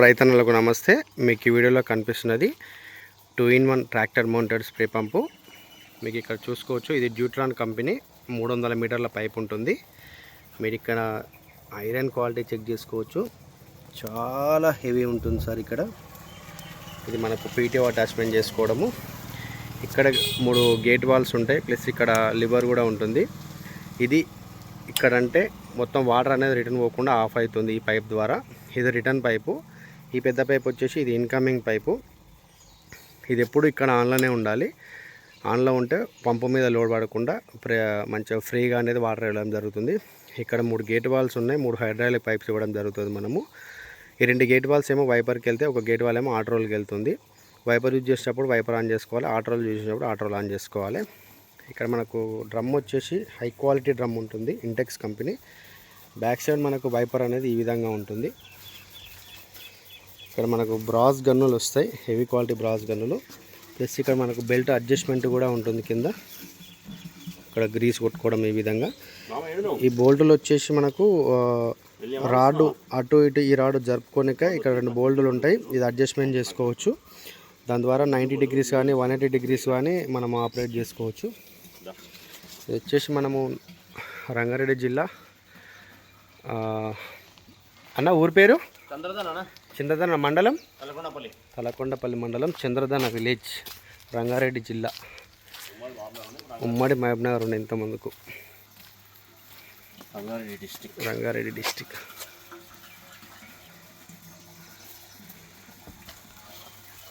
రైతన్నలకు నమస్తే. మీకు ఈ వీడియోలో కనిపిస్తున్నది two in one tractor mounted spray pump. మీకు ఇక్కడ చూసుకోవచ్చు. ఇది డ్యూట్రాన్ కంపెనీ. మూడు వందల మీటర్ల పైప్ ఉంటుంది. మీరు ఇక్కడ ఐరన్ క్వాలిటీ చెక్ చేసుకోవచ్చు. చాలా హెవీ ఉంటుంది సార్ ఇక్కడ. ఇది మనకు పీటీఓ అటాచ్మెంట్ చేసుకోవడము. ఇక్కడ మూడు గేట్ వాల్స్ ఉంటాయి. ప్లస్ ఇక్కడ లివర్ కూడా ఉంటుంది. ఇది ఇక్కడ అంటే మొత్తం వాటర్ అనేది రిటర్న్ పోకుండా ఆఫ్ అవుతుంది ఈ పైప్ ద్వారా. ఇది రిటర్న్ పైపు. ఈ పెద్ద పైప్ వచ్చేసి ఇది ఇన్కమింగ్ పైపు. ఇది ఎప్పుడు ఇక్కడ ఆన్లోనే ఉండాలి. ఆన్లో ఉంటే పంపు మీద లోడ్ పడకుండా మంచిగా ఫ్రీగా అనేది వాటర్ ఇవ్వడం జరుగుతుంది. ఇక్కడ మూడు గేట్ వాల్స్ ఉన్నాయి మూడు హైడ్రాలిక్ పైప్స్ ఇవ్వడం జరుగుతుంది మనము. ఈ రెండు గేట్ వాల్స్ ఏమో వైపర్కి వెళ్తే ఒక గేట్ వాల్ ఏమో ఆటోల్కి వెళ్తుంది. వైపర్ యూజ్ చేసేటప్పుడు వైపర్ ఆన్ చేసుకోవాలి ఆటోలు యూజ్ చేసినప్పుడు ఆటోలు ఆన్ చేసుకోవాలి. ఇక్కడ మనకు డ్రమ్ వచ్చేసి హై క్వాలిటీ డ్రమ్ ఉంటుంది ఇంటెక్స్ కంపెనీ బ్యాక్ సైడ్ మనకు వైపర్ అనేది ఈ విధంగా ఉంటుంది. ఇక్కడ మనకు బ్రాస్ గన్నులు వస్తాయి హెవీ క్వాలిటీ బ్రాస్ గన్నులు. ప్లస్ ఇక్కడ మనకు బెల్ట్ అడ్జస్ట్మెంట్ కూడా ఉంటుంది కింద. ఇక్కడ గ్రీస్ కొట్టుకోవడం ఈ విధంగా. ఈ బోల్టులు వచ్చేసి మనకు రాడు అటు ఇటు ఈ రాడు జరుపుకోనిక ఇక్కడ రెండు బోల్టులు ఉంటాయి. ఇది అడ్జస్ట్మెంట్ చేసుకోవచ్చు. దాని ద్వారా నైంటీ డిగ్రీస్ కానీ వన్ ఎయిటీ డిగ్రీస్ కానీ మనం ఆపరేట్ చేసుకోవచ్చు. ఇది వచ్చేసి మనము రంగారెడ్డి జిల్లా. అన్న ఊరి పేరు? చంద్రదన చంద్రదన మండలం? తలకొండపల్లి. తలకొండపల్లి మండలం చంద్రదన విలేజ్ రంగారెడ్డి జిల్లా. ఉమ్మడి మహబూబ్నగర్ ఉండే ఇంత ముందుకు రంగారెడ్డి డిస్టిక్. రంగారెడ్డి డిస్టిక్.